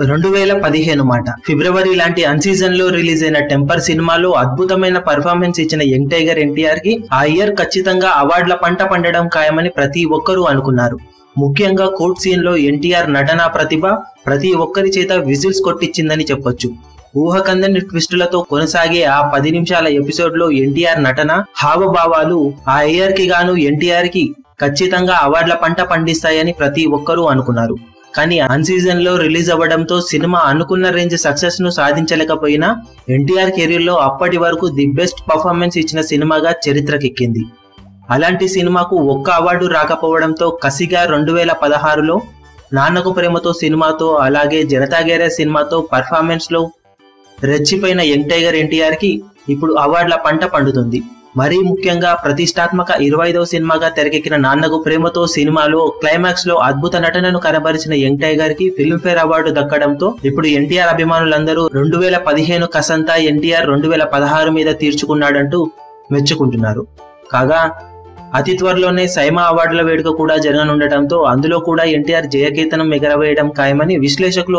రెండు వేల పదిహేను మాట ఫిబ్రవరి లాంటి అన్ సీజన్లో రిలీజ్ అయిన టెంపర్ సినిమాలో అద్భుతమైన పర్ఫార్మెన్స్ ఇచ్చిన యంగ్ టైగర్ ఎన్టీఆర్కి ఆ ఇయర్ ఖచ్చితంగా అవార్డుల పంట పండడం ఖాయమని ప్రతి ఒక్కరూ అనుకున్నారు. ముఖ్యంగా కోర్ట్ సీన్లో ఎన్టీఆర్ నటనా ప్రతిభ ప్రతి ఒక్కరి చేత విజిల్స్ కొట్టించిందని చెప్పొచ్చు. ఊహకందని ట్విస్టులతో కొనసాగే ఆ పది నిమిషాల ఎపిసోడ్లో ఎన్టీఆర్ నటన హావభావాలు ఆ ఇయర్కి గాను ఎన్టీఆర్కి ఖచ్చితంగా అవార్డుల పంట పండిస్తాయని ప్రతి ఒక్కరూ అనుకున్నారు. కానీ అన్ సీజన్లో రిలీజ్ అవ్వడంతో సినిమా అనుకున్న రేంజ్ సక్సెస్ను సాధించలేకపోయినా ఎన్టీఆర్ కెరీర్లో అప్పటి వరకు ది బెస్ట్ పర్ఫార్మెన్స్ ఇచ్చిన సినిమాగా చరిత్రకెక్కింది. అలాంటి సినిమాకు ఒక్క అవార్డు రాకపోవడంతో కసిగా రెండు వేల పదహారులో నాన్నకు ప్రేమతో సినిమాతో అలాగే జనతా గ్యారేజ్ సినిమాతో పర్ఫార్మెన్స్లో రెచ్చిపోయిన యంగ్ టైగర్ ఎన్టీఆర్కి ఇప్పుడు అవార్డుల పంట పండుతుంది. మరీ ముఖ్యంగా ప్రతిష్టాత్మక ఇరవై ఐదవ సినిమాగా తెరకెక్కిన నాన్నకు ప్రేమతో సినిమాలో క్లైమాక్స్లో అద్భుత నటనను కనబరిచిన యంగ్ టైగర్కి ఫిల్మ్ఫేర్ అవార్డు దక్కడంతో ఇప్పుడు ఎన్టీఆర్ అభిమానులందరూ రెండు వేల పదిహేను కసంతా ఎన్టీఆర్ రెండు వేల పదహారు మీద తీర్చుకున్నాడంటూ మెచ్చుకుంటున్నారు. కాగా అతి త్వరలోనే సైమా అవార్డుల వేడుక కూడా జరగనుండటంతో అందులో కూడా ఎన్టీఆర్ జయకేతనం ఎగరవేయడం ఖాయమని విశ్లేషకులు